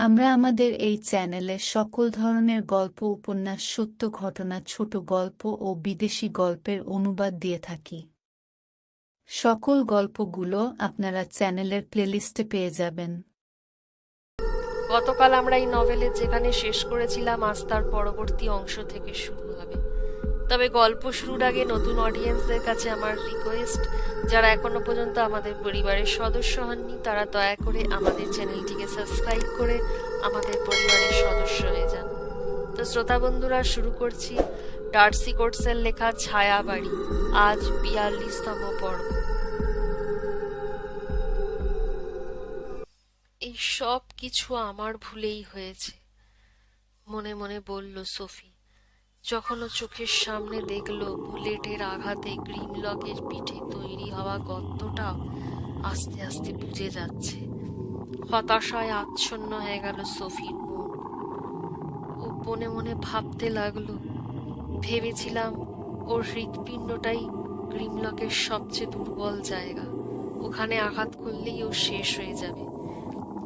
আমরা আমাদের এই চ্যানেলে সকল ধরনের গল্প, উপন্যাস, সত্য ঘটনা, ছোট গল্প ও বিদেশি গল্পের অনুবাদ দিয়ে থাকি। সকল গল্পগুলো আপনারা চ্যানেলের প্লেলিস্টে পেয়ে যাবেন। গতকাল আমরা এই নভেলের যেখানে শেষ করেছিলাম, আজ তার পরবর্তী অংশ থেকে শুরু হবে। তবে গল্প শুরুর আগে নতুন অডিয়েন্সদের কাছে আমার রিকোয়েস্ট যারা এখনও পর্যন্ত আমাদের পরিবারের সদস্য হননি, তারা দয়া করে আমাদের চ্যানেলটিকে সাবস্ক্রাইব করে আমাদের পরিবারের সদস্য হয়ে যান। তো শ্রোতা বন্ধুরা, শুরু করছি ডার্সি কোটসের লেখা ছায়া বাড়ি আজ বিয়াল্লিশতম পর্ব। এই সব কিছু আমার ভুলেই হয়েছে, মনে মনে বলল সোফি। যখন ও চোখের সামনে দেখল বুলেটের আঘাতে গ্রিমলকের পিঠে তৈরি হওয়া গর্তটা আস্তে আস্তে বুঝে যাচ্ছে। হতাশায় আচ্ছন্ন হয়ে গেল সোফির মন। ও মনে মনে ভাবতে লাগল, ভেবেছিলাম ওর হৃৎপিণ্ডটাই গ্রিমলকের সবচেয়ে দুর্বল জায়গা। ওখানে আঘাত করলেই ও শেষ হয়ে যাবে।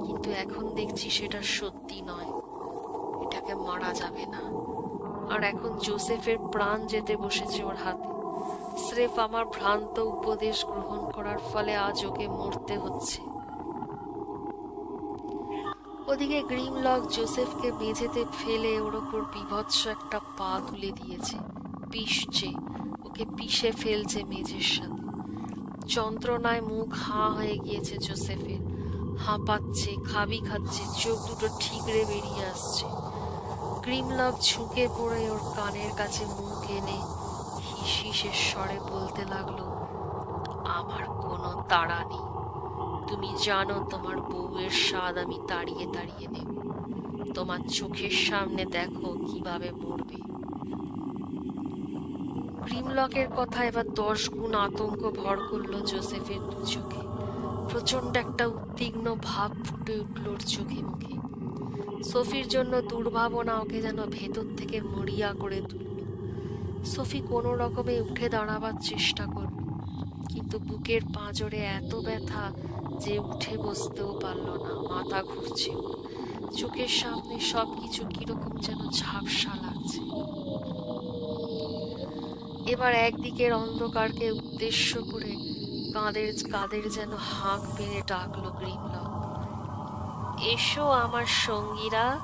কিন্তু এখন দেখছি সেটা সত্যি নয়। এটাকে মারা যাবে না। আর এখন জোসেফের প্রাণ যেতে বসেছে ওর হাতে। স্রেফ আমার ভ্রান্ত উপদেশ গ্রহণ করার ফলে আজ ওকে মরতে হচ্ছে। ওদিকে গ্রিমলক জোসেফকে মেঝেতে ফেলে ওর ওপর বিভৎস একটা পা তুলে দিয়েছে। পিষছে ওকে পিষে ফেলছে মেঝের সাথে। যন্ত্রণায় মুখ হাঁ হয়ে গিয়েছে জোসেফের। হাঁপাচ্ছে, খাবি খাচ্ছে, চোখ দুটো ঠিকরে বেরিয়ে আসছে। গ্রিমলক ঝুঁকে পড়ে ওর কানের কাছে মুখ এনে হিস হিসের স্বরে বলতে লাগল, আমার কোনো তাড়া নেই। তুমি জানো তোমার বউয়ের স্বাদ আমি তাড়িয়ে তাড়িয়ে নেব। তোমার চোখের সামনে দেখো কীভাবে মরবে। গ্রিমলকের কথা এবার দশ গুণ আতঙ্ক ভর করল জোসেফের দু চোখে। প্রচণ্ড একটা উদ্বিগ্ন ভাব ফুটে উঠল ওর চোখে মুখে। সোফির জন্য দুর্ভাবনা ওকে যেন ভেতর থেকে মরিয়া করে তুলল। সোফি কোনো রকমে উঠে দাঁড়াবার চেষ্টা করল, কিন্তু বুকের পাঁজরে এত ব্যথা যে উঠে বসতেও পারল না, মাথা ঘুরছে। চোখের সামনে সব কিছু কীরকম যেন ঝাপসা লাগছে। এবার একদিকের অন্ধকারকে উদ্দেশ্য করে কাঁদের কাঁদের যেন হাঁক মেরে ডাকলো গ্রিমলক এসো আমার সঙ্গীরা।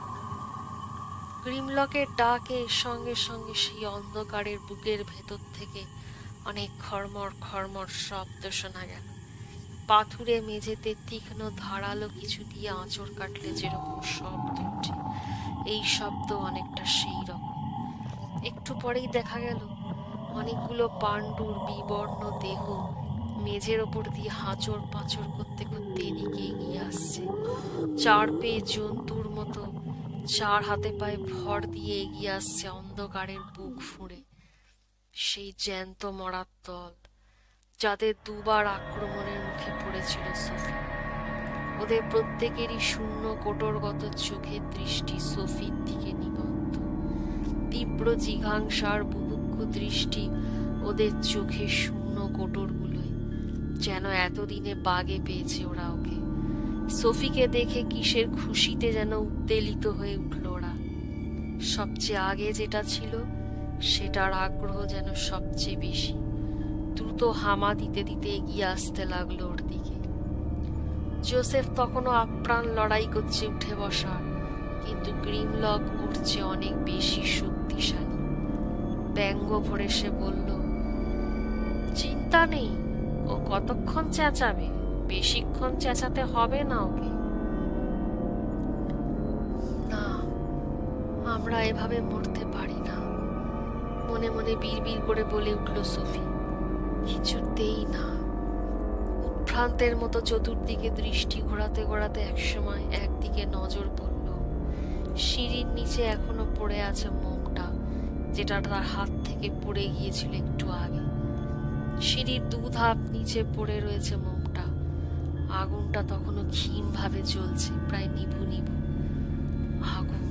গ্রিমলকের ডাকে সঙ্গে সঙ্গে সেই অন্ধকারের বুকের ভেতর থেকে অনেক খরমর খরমর শব্দ শোনা গেল। পাথুরে মেঝেতে তীক্ষ্ণ ধারালো কিছু দিয়ে আঁচড় কাটলে যেরকম শব্দ ওঠে, এই শব্দ অনেকটা সেই রকম। একটু পরেই দেখা গেল, অনেকগুলো পাণ্ডুর বিবর্ণ দেহ মেঝের ওপর দিয়ে হাঁচড় পাঁচড় করতে করতে এদিকে এগিয়ে আসছে। চার পেয়ে জন্তুর মতো চার হাতে পায়ে ভর দিয়ে এগিয়ে আসছে অন্ধকারের বুক ফুঁড়ে। সেই জ্যান্ত মরার দল যাদের দুবার আক্রমণের মুখে পড়েছিল সোফি। ওদের প্রত্যেকেরই শূন্য কোটরগত চোখের দৃষ্টি সোফির দিকে নিবদ্ধ। তীব্র জিঘাংসার বুভুক্ষ দৃষ্টি ওদের চোখে শূন্য কোটরগুলোয় যেন এতদিনে বাগে পেয়েছে ওরা ওকে। সোফিকে দেখে কিসের খুশিতে যেন উত্তেলিত হয়ে উঠল ওরা। সবচেয়ে আগে যেটা ছিল, সেটার আগ্রহ যেন সবচেয়ে বেশি। দ্রুত হামা দিতে দিতে এগিয়ে আসতে লাগল ওর দিকে। জোসেফ তখনও আপ্রাণ লড়াই করছে উঠে বসার, কিন্তু গ্রিমলক উঠছে অনেক বেশি শক্তিশালী। ব্যঙ্গ ভরে সে বলল, চিন্তা নেই ও কতক্ষণ চেঁচাবে? বেশিক্ষণ চেঁচাতে হবে না ওকে। না, আমরা এভাবে মরতে পারি না। মনে মনে বিড়বিড় করে বলে উঠল সোফি, কিছুতেই না। উৎভ্রান্তের মতো চতুর্দিকে দৃষ্টি ঘোরাতে ঘোরাতে একসময় একদিকে নজর পড়ল। সিঁড়ির নিচে এখনও পড়ে আছে মোমটা যেটা তার হাত থেকে পড়ে গিয়েছিল একটু আগে। সিঁড়ির দু ধাপ নিচে পড়ে রয়েছে মোমটা। আগুনটা তখনও ক্ষীণ ভাবে জ্বলছে, প্রায় নিভু নিভু। আগুন?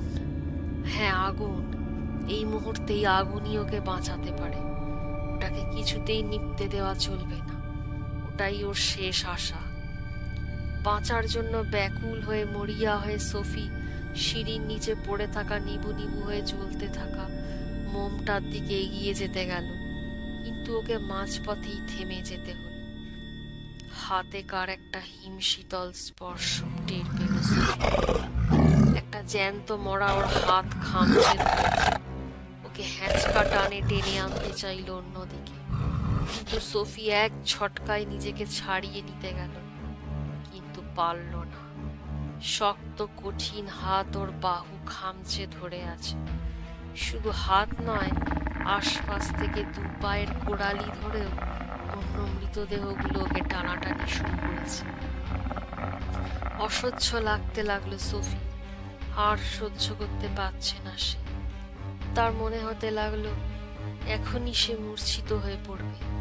হ্যাঁ আগুন। এই মুহূর্তেই আগুনই ওকে বাঁচাতে পারে। ওটাকে কিছুতেই নিপতে দেওয়া চলবে না। ওটাই ওর শেষ আশা। বাঁচার জন্য ব্যাকুল হয়ে মরিয়া হয়ে সোফি সিঁড়ির নিচে পড়ে থাকা নিবু নিবু হয়ে জ্বলতে থাকা মোমটার দিকে এগিয়ে যেতে গেল। কিন্তু ওকে মাঝপথেই থেমে যেতে হলো। হাতে কার একটা হিমশীতল স্পর্শ টের পেল একটা জ্যান্ত মরা ওর হাত খামছে ওকে হ্যাঁচকা টানে টেনে আনতে চাইল অন্যদিকে। কিন্তু সোফি এক ছটকায় নিজেকে ছাড়িয়ে নিতে গেল। কিন্তু পারল না। শক্ত, কঠিন হাত ওর বাহু খামচে ধরে আছে। শুধু হাত নয় আশপাশ থেকে দু পায়ের কোড়ালি ধরেও অন্য মৃতদেহগুলো ওকে টানাটানি শুরু করেছে। অসহ্য লাগতে লাগল সোফি। আর সহ্য করতে পারছে না সে। তার মনে হতে লাগল, এখনই সে মূর্ছিত হয়ে পড়বে।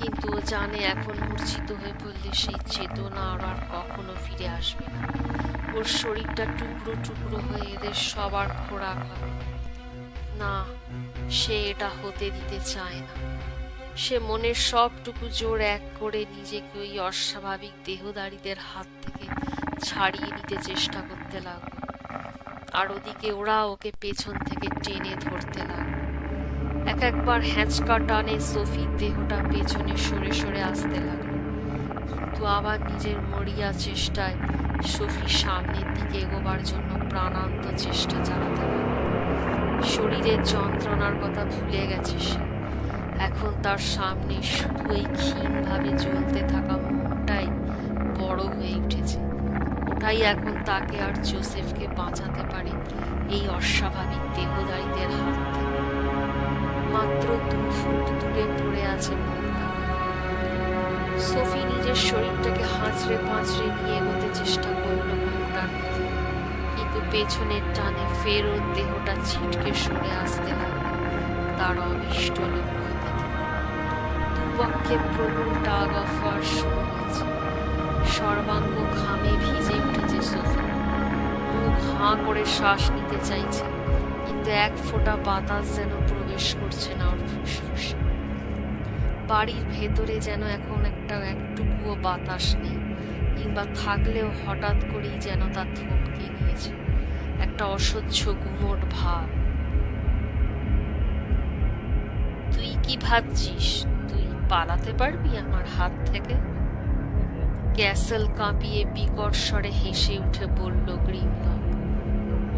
কিন্তু ও জানে এখন মূর্ছিত হয়ে পড়লে সেই চেতনা আর আর কখনো ফিরে আসবে না। ওর শরীরটা টুকরো টুকরো হয়ে এদের সবার খোরাক হবে। না সে এটা হতে দিতে চায় না। সে মনের সবটুকু জোর এক করে নিজেকে ওই অস্বাভাবিক দেহদারীদের হাত থেকে ছাড়িয়ে নিতে চেষ্টা করতে লাগল। আর ওদিকে ওরা ওকে পেছন থেকে টেনে ধরতে লাগল। এক একবার হ্যাঁচকা টানে সোফির দেহটা পেছনে সরে সরে আসতে লাগল। কিন্তু আবার নিজের মরিয়া চেষ্টায় সোফি সামনের দিকে এগোবার জন্য প্রাণান্ত চেষ্টা চালাতে লাগল। শরীরের যন্ত্রণার কথা ভুলে গেছে সে। এখন তার সামনে শুধু এই ক্ষীণভাবে জ্বলতে থাকা মুখটাই বড় হয়ে উঠেছে। ওটাই এখন তাকে আর জোসেফকে বাঁচাতে পারে এই অস্বাভাবিক দেহদারীদের হাত মাত্র দু ফুট দূরে পড়ে আছে মুখটা সোফি নিজের শরীরটাকে হাঁচড়ে পাঁচড়ে নিয়ে এগোতে চেষ্টা করল পেছনের টানে ফের ওর দেহটা ছিটকে সরে আসতে লাগল। তার অভিষ্ট লক্ষ্য দুপক্ষে প্রবল টাগ অফ শুরু হয়েছে। সর্বাঙ্গ ঘামে ভিজে উঠেছে সোফি। মুখ হাঁ করে শ্বাস নিতে চাইছে, কিন্তু এক ফোঁটা বাতাস যেন প্রবেশ করছে না ওর ফুসফুসে। বাড়ির ভেতরে যেন এখন একটা একটুকুও বাতাস নেই, কিংবা থাকলেও হঠাৎ করেই যেন তা থমকে গিয়েছে। একটা অসহ্য গুমোট ভাব। তুই কি ভাবছিস? তুই পালাতে পারবি আমার হাত থেকে? ক্যাসেল কাঁপিয়ে বিকট স্বরে হেসে উঠে বলল গ্রিমলক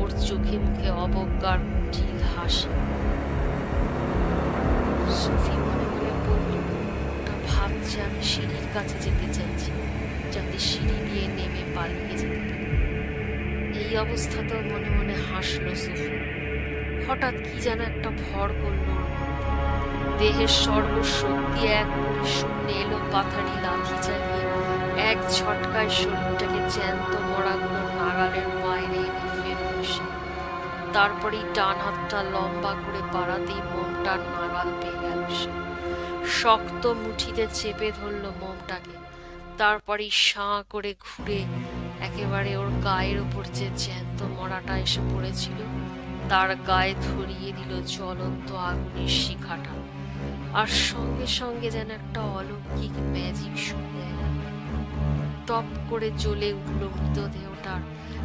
ওর চোখে মুখে অবজ্ঞার কুটিল হাসি। সুফি মনে মনে বলল, ওটা ভাবছে আমি সিঁড়ির কাছে যেতে চাইছি, যাতে সিঁড়ি দিয়ে নেমে পালিয়ে এই অবস্থাতেও মনে মনে হাসলো সুফি। হঠাৎ কি যেন একটা ভর করল দেহের সর্বশক্তি এক করে শূন্য এলো পাথারি লাথি চালিয়ে। এক ছটকায় শরীরটাকে জ্যান্ত মরাগুলো নাগালের বাইরে এনে ফেলল সে তারপরেই ডান হাতটা লম্বা করে বাড়াতেই মোমটার নাগাল পেয়ে গেল সে। শক্ত মুঠিতে চেপে ধরলো মোমটাকে। তারপরেই সাঁ করে ঘুরে একেবারে ওর গায়ের ওপর যে জ্যান্ত মরাটা এসে পড়েছিল, তার গায়ে ধরিয়ে দিল জ্বলন্ত আগুনের শিখাটা। আর সঙ্গে সঙ্গে যেন একটা অলৌকিক ম্যাজিক শুনে টপ করে জ্বলে উঠল মৃতদেহটার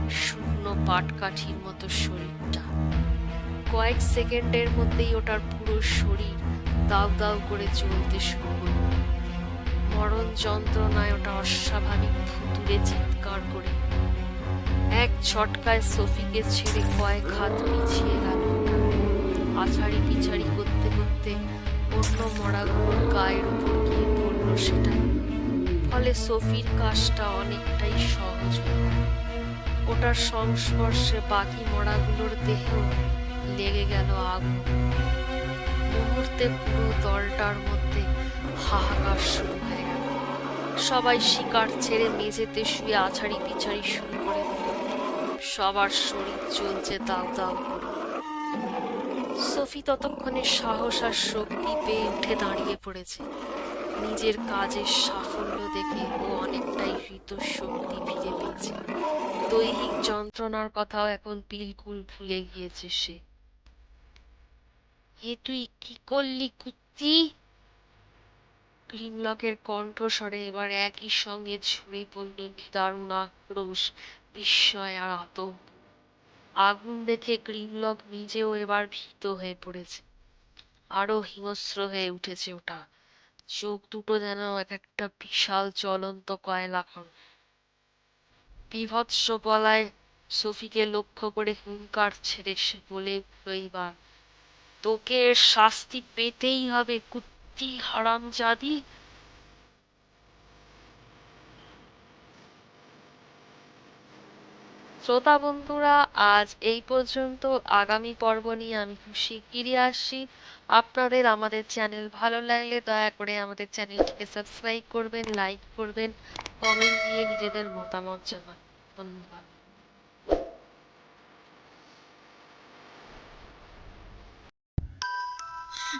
শুকনো পাটকাঠির মতো শরীরটা। কয়েক সেকেন্ডের মধ্যেই ওটার পুরো শরীর দাউ দাউ করে জ্বলতে শুরু করল। মরণ যন্ত্রণায় ওটা অস্বাভাবিক ভুতুরে চিৎকার করে। এক ছটকায় সফিকে ছেড়ে কয়েক হাত পিছিয়ে গেল। আছাড়ি পিছাড়ি করতে করতে অন্য মরাগুলোর গায়ের উপর গিয়ে পড়ল সেটা। ফলে সফির কাজটা অনেকটাই সহজ ওটার সংস্পর্শে বাকি মরাগুলোর দেহ লেগে গেল আগুন। মুহূর্তে পুরো দলটার মধ্যে হাহাকার শুরু হয়ে। সবাই শিকার ছেড়ে মেঝেতে শুয়ে আছাড়ি পিছাড়ি শুরু করে সবার শরীর চলছে দাও দাও সোফি ততক্ষণে সাহস আর শক্তি পেয়ে উঠে দাঁড়িয়ে পড়েছে। নিজের কাজের সাফল্য দেখে ও অনেকটাই হৃত শক্তি ফিরে পেয়েছে। দৈহিক যন্ত্রণার কথাও এখন বিলকুল ভুলে গিয়েছে সে। এ তুই কি করলি কুত্তি গ্রিমলকের কণ্ঠস্বরে এবার একই সঙ্গে ঝরে পড়ল দারুণ আক্রোশ, বিস্ময় আর আতঙ্ক। আগুন দেখে গ্রিমলক নিজেও এবার ভীত হয়ে পড়েছে। আরও হিংস্র হয়ে উঠেছে ওটা। চোখ দুটো যেন এক একটা বিশাল জ্বলন্ত কয়লা খন বিভৎস গলায় সফিকে লক্ষ্য করে হুঙ্কার ছেড়ে সে বলে, এইবার তোকে শাস্তি পেতেই হবে, কুত্তি! হারামজাদি শ্রোতা বন্ধুরা, আজ এই পর্যন্ত আগামী পর্ব নিয়ে আমি খুব শিগগিরই আসছি। আপনাদের আমাদের চ্যানেল ভালো লাগলে দয়া করে আমাদের চ্যানেলটিকে সাবস্ক্রাইব করবেন, লাইক করবেন, কমেন্ট দিয়ে নিজেদের মতামত জানান। ধন্যবাদ।